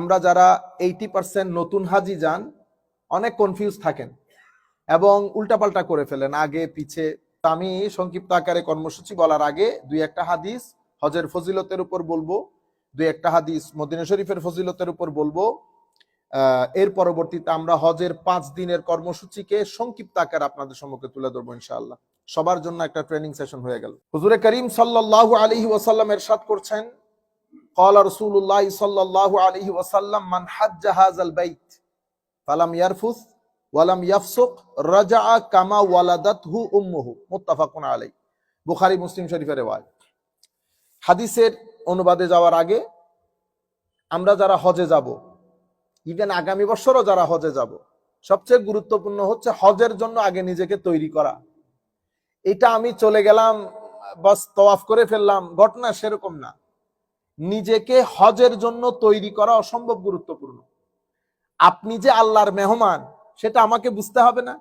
আমরা যারা eighty percent নতুন হাজি যান, অনেক কনফিউজ থাকেন এবং উল্টাপাল্টা করে ফেলেন আগে, পিছে। আমি সংক্ষিপ্ত আকারে কর্মসূচি বলার আগে দুই একটা হাদিস হজের ফজিলতের উপর বলব, দুই একটা হাদিস মদিনা শরীফের ফজিলতের উপর বলব। এর পরবর্তীতে আমরা হজের পাঁচ দিনের কর্মসূচিকে সংক্ষিপ্ত আকারে আপনাদের সম্মুখে তুলে ধরবো ইনশাআল্লাহ। সবার জন্য একটা ট্রেনিং সেশন হয়ে গেল। হুজুরে করিম সাল্লাল্লাহু আলাইহি ওয়াসাল্লাম এরশাদ করছেন قال رسول الله صلى الله عليه وسلم من حج هذا البيت فلم يرفث ولم يفسق رجع كما ولدته امه متفق عليه বুখারী মুসলিম শরীফের রেওয়ায়ত হাদিসের অনুবাদে যাওয়ার আগে আমরা যারা হজে যাব ইভেন আগামী বছরও যারা হজে যাব সবচেয়ে গুরুত্বপূর্ণ হচ্ছে হজের জন্য আগে নিজেকে তৈরি করা এটা আমি চলে গেলাম বাস তওয়াফ করে ফেললাম ঘটনা সেরকম না নিজেকে হজের জন্য তৈরি করা অসম্ভব গুরুত্বপূর্ণ। আপনি যে আল্লাহর মেহমান, সেটা আমাকে বুঝতে হবে না।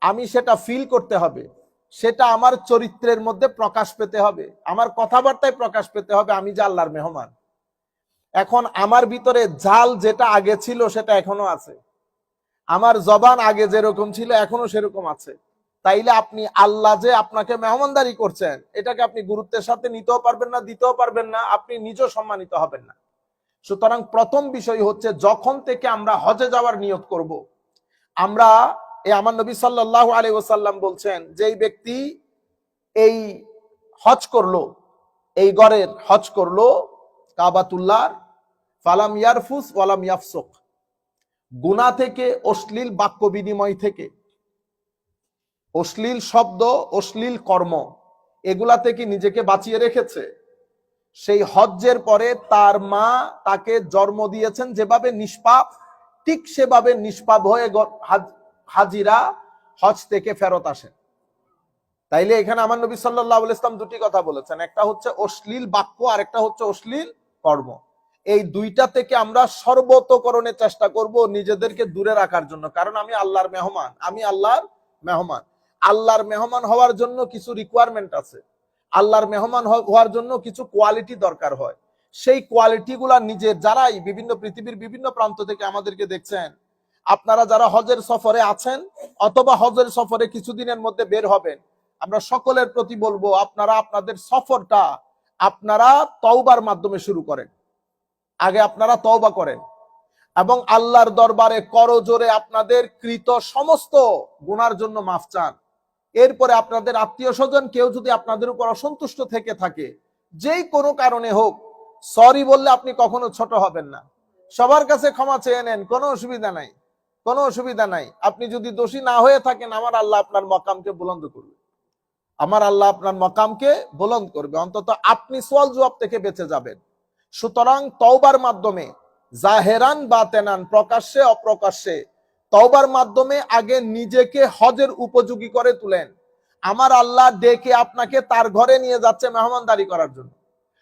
আমি সেটা ফিল করতে হবে। সেটা আমার চরিত্রের মধ্যে প্রকাশ পেতে হবে। আমার কথাবার্তায় প্রকাশ পেতে হবে আমি যে আল্লাহর মেহমান। এখন আমার ভিতরে জাল যেটা আগে ছিল, সেটা এখনও আছে। আমার জবান আগে যেরকম ছিল, এখনও সেরকম আছে। তাইলে আপনি আল্লাহ যে আপনাকে মেহমানদারি করছেন, এটাকে আপনি গুরুত্বের সাথে নিতেও পারবেন না, দিতেও পারবেন না, আপনি নিজেও সম্মানিত হবেন না সুতরাং প্রথম বিষয় হচ্ছে, যখন থেকে আমরা হজে যাওয়ার নিয়ত করব। আমরা এই আমার নবী সাল্লাহ আলী ওসাল্লাম বলছেন যে এই ব্যক্তি এই হজ করল, এই গড়ের হজ করল, কাবাতুল্লাহর, ফালাম ইয়ারফুস ওয়ালাম ইয়াফসুক গুনা থেকে অশ্লীল বাক্য বিনিময় থেকে অশ্লীল শব্দ, অশ্লীল কর্ম এগুলা থেকে নিজেকে বাঁচিয়ে রেখেছে? সেই হজ্জের পরে তার মা তাকে জন্ম দিয়েছেন যেভাবে নিষ্পাপ, ঠিক সেভাবে নিষ্পাপ হয়ে হাজিরা হজ থেকে ফেরত আসেন। তাইলে এখানে আমার নবী সাল্লাহ ইসলাম দুটি কথা বলেছেন। একটা হচ্ছে অশ্লীল বাক্য আর একটা হচ্ছে অশ্লীল কর্ম। এই দুইটা থেকে আমরা সর্বতকরণের চেষ্টা করব নিজেদেরকে দূরে রাখার জন্য। কারণ আমি আল্লাহর মেহমান, আমি আল্লাহর মেহমান। আল্লাহর মেহমান হওয়ার জন্য কিছু রিকোয়ারমেন্ট আছে। আল্লাহর মেহমান হওয়ার জন্য কিছু কোয়ালিটি দরকার হয়। সেই কোয়ালিটি গুলা নিজের যারাই বিভিন্ন পৃথিবীর বিভিন্ন প্রান্ত থেকে আমাদেরকে দেখছেন, আপনারা যারা হজের সফরে আছেন অথবা হজের সফরে কিছুদিনের মধ্যে বের হবেন, আমরা সকলের প্রতি বলব, আপনারা আপনাদের সফরটা আপনারা তওবার মাধ্যমে শুরু করেন। আগে আপনারা তওবা করেন এবং আল্লাহর দরবারে করজোরে আপনাদের কৃত সমস্ত গুনার জন্য মাফ চান। এরপরে আপনাদের আত্মীয় স্বজন কেউ যদি আপনাদের উপর অসন্তুষ্ট থেকে থাকে, যেই কোনো কারণে হোক সরি বললে আপনি কখনো ছোট হবেন না। সবার কাছে ক্ষমা চেয়ে নেন, কোনো অসুবিধা নাই, কোনো অসুবিধা নাই। আপনি যদি দোষী না হয়ে থাকেন, আমার আল্লাহ আপনার মকামকে বুলন্দ করবে। আমার আল্লাহ আপনার মকামকে বুলন্দ করবে। অন্তত আপনি সোয়াল জবাব থেকে বেঁচে যাবেন। সুতরাং তওবার মাধ্যমে, জাহেরান বা তেনান, প্রকাশ্যে, অপ্রকাশ্যে তওবার মাধ্যমে আগে নিজেকে হজের উপযোগী করে তুলেন। আমার আল্লাহ ডেকে আপনাকে তার ঘরে নিয়ে যাচ্ছে মেহমানদারি করার জন্য।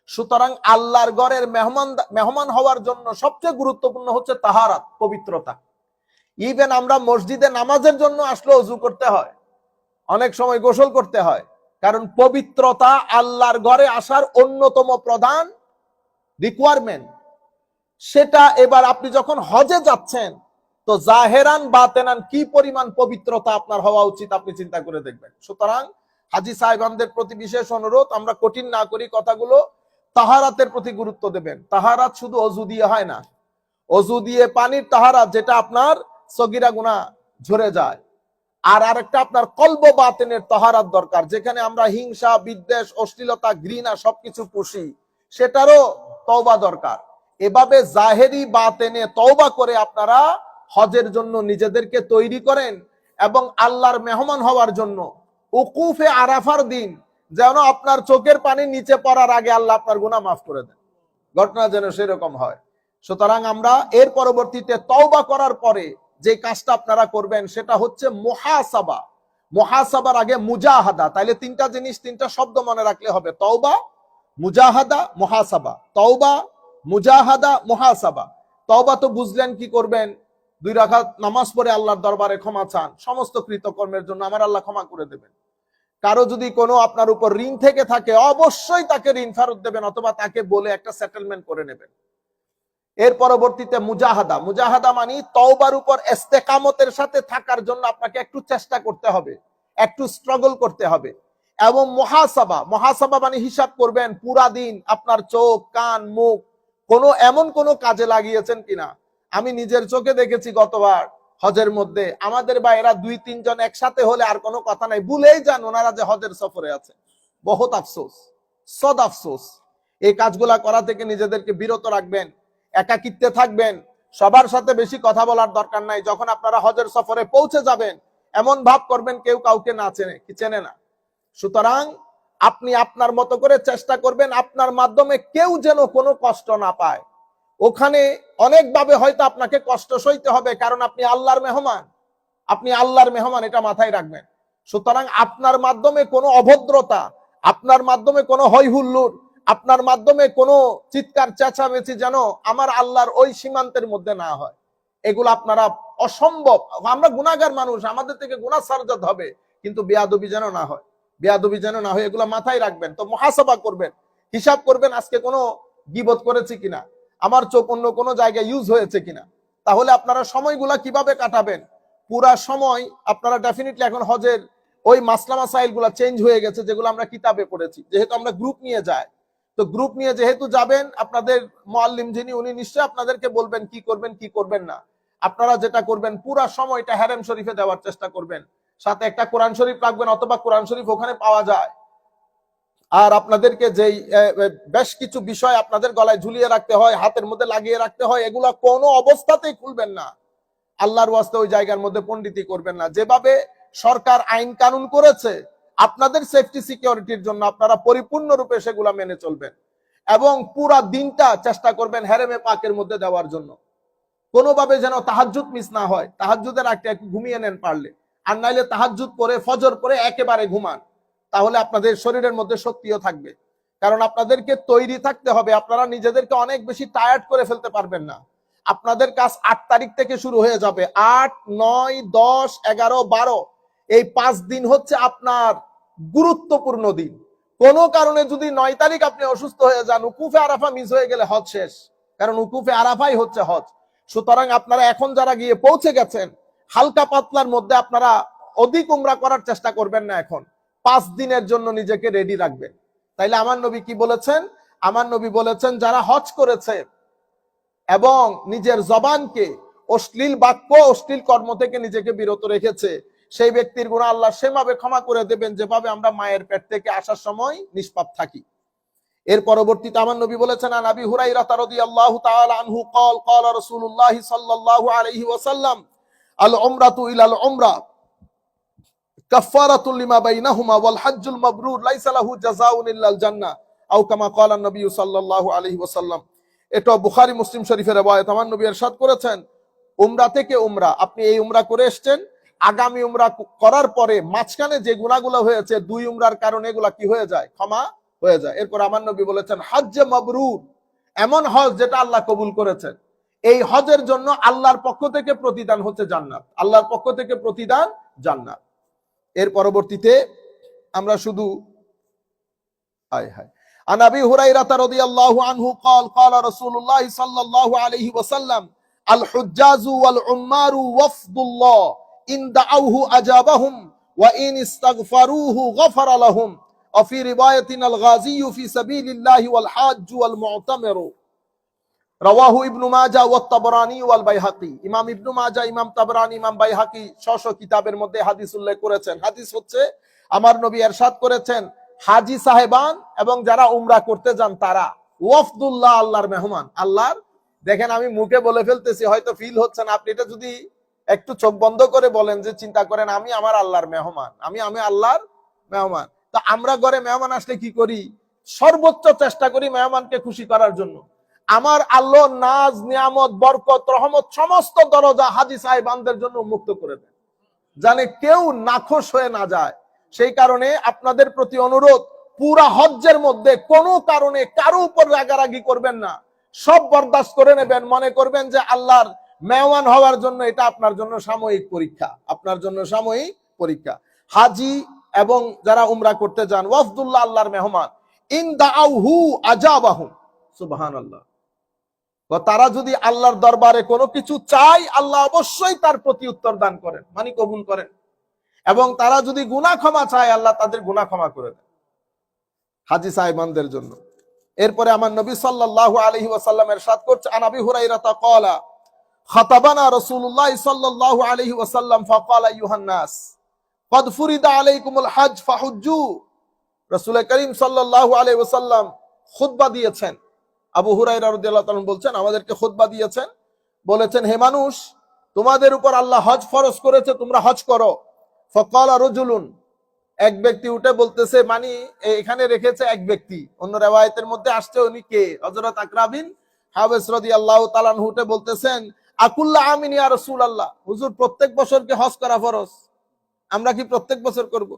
সুতরাং আল্লাহর ঘরের মেহমান মেহমান হওয়ার জন্য সবচেয়ে গুরুত্বপূর্ণ হচ্ছে তাহারাত, পবিত্রতা। ইভেন আমরা মসজিদে নামাজের জন্য আসলে অজু করতে হয়। অনেক সময় গোসল করতে হয়। কারণ পবিত্রতা আল্লাহর ঘরে আসার অন্যতম প্রধান রিকোয়ারমেন্ট সেটা এবার আপনি যখন হজে যাচ্ছেন তো জাহেরান বা তেনান কি পরিমাণ পবিত্রতা আপনার হওয়া উচিত আপনি চিন্তা করে দেখবেন। সুতরাং হাজি সাহেবানদের প্রতি বিশেষ অনুরোধ, আমরা কঠিন না করি কথাগুলো, তাহারাতের প্রতি গুরুত্ব দেবেন। তাহারাত শুধু অজু দিয়ে হয় না। অজু দিয়ে পানির তাহারাত, যেটা আপনার সগিরা গুণা ঝরে যায়। আর আরেকটা আপনার কল্ব বাতেনের তাহারাত দরকার, যেখানে আমরা হিংসা, বিদ্বেষ, অশ্লীলতা, ঘৃণা সবকিছু পুষি, সেটারও তওবা দরকার। এভাবে জাহেরি বাতেনে তওবা করে আপনারা হজের জন্য নিজেদেরকে তৈরি করেন এবং আল্লাহর মেহমান হওয়ার জন্য। উকুফে আরাফার দিন, যেন আপনার চোখের পানি নিচে পড়ার আগে আল্লাহ আপনার গুনাহ মাফ করে দেন। ঘটনা যেন সেরকম হয়। সুতরাং আমরা এর পরবর্তীতে তওবা করার পরে যে কাজটা আপনারা করবেন, সেটা হচ্ছে মুহাসাবা। মুহাসাবার আগে মুজাহাদা। তাইলে তিনটা জিনিস, তিনটা শব্দ মনে রাখলে হবে। তওবা, মুজাহাদা, মুহাসাবা। তওবা, মুজাহাদা, মুহাসাবা। তওবা তো বুঝলেন কি করবেন? দুই রাকাত নামাজ পড়ে আল্লাহর দরবারে ক্ষমা চান, সমস্ত কৃতকর্মের জন্য আমার আল্লাহ ক্ষমা করে দেবেন। কারও যদি কোনো আপনার উপর ঋণ থেকে থাকে, অবশ্যই তাকে ঋণ ফেরত দেবেন অথবা তাকে বলে একটা সেটেলমেন্ট করে নেবেন। এর পরবর্তীতে মুজাহাদা। মুজাহাদা মানে তওবার উপর ইস্তেকামতের সাথে থাকার জন্য আপনাকে একটু চেষ্টা করতে হবে, একটু স্ট্রাগল করতে হবে। এবং মহাসাবা মহাসাবা মানে হিসাব করবেন, পুরা দিন আপনার চোখ, কান, মুখ কোনো এমন কোনো কাজে লাগিয়েছেন কিনা? আমি নিজের চোখে দেখেছি গতবার হজের মধ্যে। আমাদের ভাইয়েরা দুই, তিনজন একসাথে হলে আর কোনো কথা নাই। ভুলেই যান ওনারা যে হজের সফরে আছে। বহুত আফসোস, সদ আফসোস। এই কাজগুলা করা থেকে নিজেদেরকে বিরত রাখবেন, একাকিত্বে থাকবেন, সবার সাথে বেশি কথা বলার দরকার নাই। যখন আপনারা হজের সফরে পৌঁছে যাবেন, এমন ভাব করবেন কেউ কাউকে না চেনে, কি চেনে না। সুতরাং আপনি আপনার মতো করে চেষ্টা করবেন, আপনার মাধ্যমে কেউ যেন কোনো কষ্ট না পায়। ওখানে অনেকভাবে হয়তো আপনাকে কষ্ট সইতে হবে, কারণ আপনি আল্লাহর মেহমান। আপনি আল্লাহর মেহমান, এটা মাথায় রাখবেন। সুতরাং আপনার মাধ্যমে কোনো অভদ্রতা, আপনার মাধ্যমে কোনো হৈহুল্লুর, আপনার মাধ্যমে কোনো চিৎকার, চেঁচামেচি যেন আমার আল্লাহর ওই সীমান্তের মধ্যে না হয়। এগুলো আপনারা অসম্ভব। আমরা গুণাগার মানুষ, আমাদের থেকে গুণা সারজাত হবে, কিন্তু বেয়াদবি যেন না হয়। বেয়াদবি যেন না হয়, এগুলো মাথায় রাখবেন। তো মহাসভা করবেন, হিসাব করবেন, আজকে কোনো গিবত করেছি কিনা? আমার চোখ অন্য কোনো জায়গায় ইউজ হয়েছে কিনা? তাহলে আপনারা সময়গুলা কীভাবে কাটাবেন? পুরা সময় আপনারা ডেফিনেটলি এখন হজের ওই মাসলা মাসাইলগুলা চেঞ্জ হয়ে গেছে, যেগুলো আমরা কিতাবে পড়েছি। যেহেতু আমরা গ্রুপ নিয়ে যাই। তো গ্রুপ নিয়ে যেহেতু যাবেন, আপনাদের মোয়াল্লিম যিনি, উনি নিশ্চয়ই আপনাদেরকে বলবেন কি করবেন কি করবেন না। আপনারা যেটা করবেন, পুরা সময়টা হ্যারেম শরীফে দেওয়ার চেষ্টা করবেন। সাথে একটা কোরআন শরীফ রাখবেন, অথবা কোরআন শরীফ ওখানে পাওয়া যায়। আর আপনাদেরকে যেই বেশ কিছু বিষয় আপনাদের গলায় ঝুলিয়ে রাখতে হয়, হাতের মধ্যে লাগিয়ে রাখতে হয়, এগুলা কোনো অবস্থাতেই খুলবেন না। আল্লাহর ওয়াস্তে ওই জায়গার মধ্যে পণ্ডিতি করবেন না। যেভাবে সরকার আইন কানুন করেছে, আপনাদের সেফটি সিকিউরিটির জন্য আপনারা পরিপূর্ণরূপে সেগুলা মেনে চলবেন এবং পুরা দিনটা চেষ্টা করবেন হেরেমে পাকের মধ্যে দেওয়ার জন্য। কোনোভাবে যেন তাহাজ্জুদ মিস না হয় একটা একটু ঘুমিয়ে নেন পারলে। আর নাইলে তাহাজ্জুদ পরে, ফজর পরে একেবারে ঘুমান। তাহলে আপনাদের শরীরের মধ্যে শক্তিও থাকবে। কারণ আপনাদেরকে তৈরি থাকতে হবে, আপনারা নিজেদেরকে অনেক বেশি টায়ার্ড করে ফেলতে পারবেন না। আপনাদের কাজ আট তারিখ থেকে শুরু হয়ে যাবে, আট, নয়, দশ, এগারো, বারো। এই পাঁচ দিন হচ্ছে আপনার গুরুত্বপূর্ণ দিন। কোনো কারণে যদি নয় তারিখ আপনি অসুস্থ হয়ে যান, উকুফে আরাফা মিস হয়ে গেলে হজ শেষ। কারণ উকুফে আরাফাই হচ্ছে হজ। সুতরাং আপনারা এখন যারা গিয়ে পৌঁছে গেছেন, হালকা পাতলার মধ্যে আপনারা অধিক উমরা করার চেষ্টা করবেন না এখন। পাঁচ দিনের জন্য নিজেকে রেডি রাখবে। তাইলে আমার নবী কি বলেছেন? আমার নবী বলেছেন, যারা হজ করেছে এবং নিজের জবানকে অশ্লীল বাক্য, অশ্লীল কর্ম থেকে নিজেকে বিরত রেখেছে, সেই ব্যক্তির গুণা আল্লাহ সেভাবে ক্ষমা করে দেবেন যেভাবে আমরা মায়ের পেট থেকে আসার সময় নিষ্পাপ থাকি। এর পরবর্তীতে আমার নবী বলেছেন, আন আবি হুরাইরা রাদিয়াল্লাহু তাআলা আনহু কল কল রাসূলুল্লাহ সাল্লাল্লাহু আলাইহি ওয়াসাল্লাম, আল উমরাতু ইলাল উমরা। العمرة كفارة لما بينهما والحج المبرور ليس له جزاء إلا الجنة أو كما قال النبي صلى الله عليه وسلم এটা বুখারী মুসলিম শরীফের রেওয়ায়াত আমার নবী ارشاد করেছেন উমরা থেকে উমরা আপনি এই উমরা করে এসেছেন আগামী উমরা করার পরে মাঝখানে যে গুণাগুলো হয়েছে দুই উমরার কারণে এগুলা কি হয়ে যায় ক্ষমা হয়ে যায় এরপর আমার নবী বলেছেন হজ্জে মাবরুর এমন হজ যেটা আল্লাহ কবুল করেছেন এই হজের জন্য আল্লাহর পক্ষ থেকে প্রতিদান হচ্ছে জান্নাত আল্লাহর পক্ষ থেকে প্রতিদান জান্নাত এর পরবর্তীতে আমরা শুধু হায় হায় عن ابي هريره رضي الله عنه قال قال رسول الله صلى الله عليه وسلم الحجاز والعمار وفد الله ان دعوه اجابهم وان استغفروه غفر لهم وفي روايه الغازي في سبيل الله والحاج والمعتمر রওয়াহু ইবনু মাজা ওয়া তাবরানি ওয়াল বাইহাকি। ইমাম ইবনু মাজা ইমাম তাবরানি, ইমাম বাইহাকি শশ কিতাবের মধ্যে হাদিস উল্লেখ করেছেন। হাদিস হচ্ছে, আমার নবী এরশাদ করেছেন, হাজি সাহেবান এবং যারা উমরা করতে যান তারা। ওয়াফদুল্লাহ আল্লাহর মেহমান। আল্লাহর, দেখেন আমি মুখে বলে ফেলতেছি, হয়তো ফিল হচ্ছে না। আপনি এটা যদি একটু চোখ বন্ধ করে বলেন যে, চিন্তা করেন, আমি আমার আল্লাহর মেহমান। আমি আমি আল্লাহর মেহমান। তো আমরা ঘরে মেহমান আসলে কি করি? সর্বোচ্চ চেষ্টা করি মেহমানকে খুশি করার জন্য। আমার আল্লাহ, নাজ, নিয়ামত, বরকত, রহমত সমস্ত দরজা হাজি সাহেবানদের জন্য মুক্ত করে দেন। জানে কেউ নাখোশ হয়ে না যায়। সেই কারণে আপনাদের প্রতি অনুরোধ, পুরা হজ্জের মধ্যে কোনো কারণে কারও উপর রাগারাগি করবেন না। সব বরদাস্ত করে নেবেন। মনে করবেন যে আল্লাহর মেওয়ান হওয়ার জন্য এটা আপনার জন্য সাময়িক পরীক্ষা। আপনার জন্য সাময়িক পরীক্ষা। হাজি এবং যারা উমরা করতে যান, ওয়াফদুল্লাহ আল্লাহর মেহমান, ইন দাউহু আজাবাহু সুবহানাল্লাহ। বা তারা যদি আল্লাহর দরবারে কোনো কিছু চাই আল্লাহ অবশ্যই তার প্রতি উত্তর দান করেন মানে কবুল করেন। এবং তারা যদি গুনা ক্ষমা চায়, আল্লাহ তাদের গুনা ক্ষমা করে দেন। হাজি সাহেবানদের জন্য। এরপরে আমার নবী সাল্লাহ আলহি ওয়াসাল্লাম সাত করছে আনাবি হুরাইরাতা কলা দিয়েছেন। আবু হুরায়রা রাদিয়াল্লাহু বলছেন, আমাদেরকে খুতবা দিয়েছেন। বলেছেন, হে মানুষ, তোমাদের উপর আল্লাহ হজ ফরজ করেছে, তোমরা হজ করো। ফকালা রজুলুন, এক ব্যক্তি উঠে বলতেছে, মানি এখানে রেখেছে এক ব্যক্তি। অন্য রেওয়ায়তের মধ্যে আসছে, উনি কে? হযরত আকরাবিন হাবেস রাদিয়াল্লাহু তাআলা আনহু উঠে বলতেছেন, আকুল্লা আমিন ইয়া আল্লাহ হুজুর, প্রত্যেক বছর কি হজ করা ফরজ? আমরা কি প্রত্যেক বছর করব?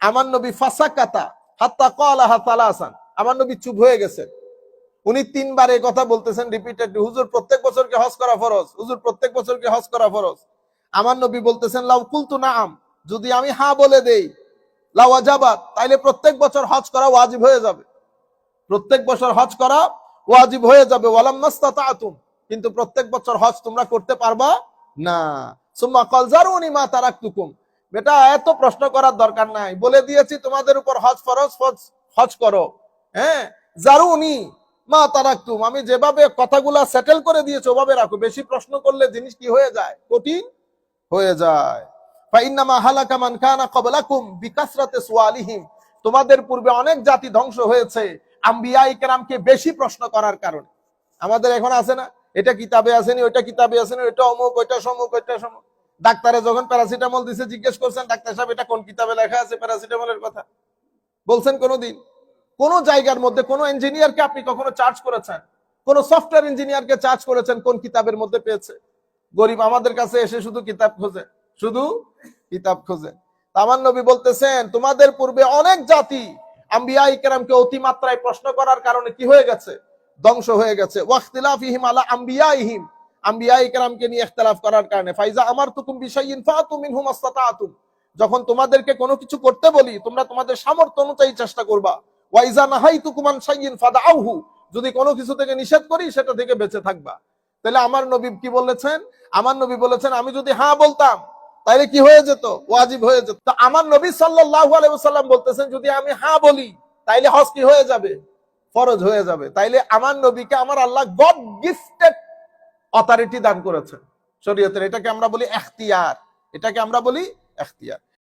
আমার নবী ফাসাকাতা, হাত্তা ক্বালাহা সালাসান, আমার নবী চুপ হয়ে গেছেন। উনি তিনবার এই কথা বলতেছেন রিপিটেড হুজুর, প্রত্যেক বছর কি হজ করা ফরজ? হুজুর, প্রত্যেক বছর কি হজ করা ফরজ? আমার নবী বলতেছেন, লাউ কুলতু নাআম, যদি আমি হ্যাঁ বলে দেই, লাউ আজাবাত, তাইলে প্রত্যেক বছর হজ করা ওয়াজিব হয়ে যাবে। প্রত্যেক বছর হজ করা ওয়াজিব হয়ে যাবে। ওয়ালাম নাস্তাতাতুম, কিন্তু প্রত্যেক বছর হজ তোমরা করতে পারবা না। সুম্মা ক্বাল জারুনি মা তারাকতুকুম। বেটা, এত প্রশ্ন করার দরকার নাই। বলে দিয়েছি, তোমাদের উপর হজ ফরজ হজ করো। হ্যাঁ জারুনি। মা তারাকতুম, আমি যেভাবে কথাগুলা সেটেল করে দিয়েছি, ওভাবে রাখো। বেশি প্রশ্ন করলে জিনিস কি হয়ে যায়? কঠিন হয়ে যায়। তোমাদের পূর্বে অনেক জাতি ধ্বংস হয়েছে আম্বিয়া ইকরামকে বেশি প্রশ্ন করার কারণে। আমাদের এখন আছে না? এটা কিতাবে আসেনি, ওইটা কিতাবে আসেনি, ওইটা অমুক, ওইটা সমুক ওইটা সমুক। ডাক্তারে যখন প্যারাসিটামল দিছে, জিজ্ঞেস করছেন, ডাক্তার সাহেব, এটা কোন কিতাবে লেখা আছে প্যারাসিটামলের কথা? বলছেন কোনোদিন? কোন জায়গার মধ্যে কোন ইঞ্জিনিয়ারকে আপনি কখনো চার্জ করেছেন? কোন সফটওয়্যার ইঞ্জিনিয়ারকে চার্জ করেছেন? কোন কিতাবের মধ্যে পেয়েছে? গরিব আমাদের কাছে এসে শুধু কিতাব খোঁজে। শুধু কিতাব খোঁজে। তা আমার নবী বলতেছেন, তোমাদের পূর্বে অনেক জাতি অতিমাত্রায় প্রশ্ন করার কারণে কি হয়ে গেছে? ধ্বংস হয়ে গেছে। ওয়াখতিলাফিহিম আলা আম্বিয়া ইকরামকে নিয়ে করার কারণে। ফাইজা আমার তুকুম মিনহুম আস্তাতাতুম যখন তোমাদেরকে কোনো কিছু করতে বলি, তোমরা তোমাদের সামর্থ্য অনুযায়ী চেষ্টা করবা। ওয়াইজা যদি কোনো কিছু থেকে নিষেধ করি, সেটা থেকে বেঁচে থাকবা। তাহলে আমার নবী কি বলেছেন? আমার নবী বলেছেন, আমি যদি হ্যাঁ বলতাম তাইলে কি হয়ে যেত? ওয়াজিব হয়ে যেত। আমার নবী সাল্লাল্লাহু আলাইহি ওয়াসাল্লাম বলতেছেন, যদি আমি হ্যাঁ বলি তাইলে হজ কি হয়ে যাবে? ফরজ হয়ে যাবে। তাইলে আমার নবীকে আমার আল্লাহ গড গিফটেড অথরিটি দান করেছেন। শরীয়তের এটাকে আমরা বলি এখতিয়ার। এটাকে আমরা বলি এখতিয়ার।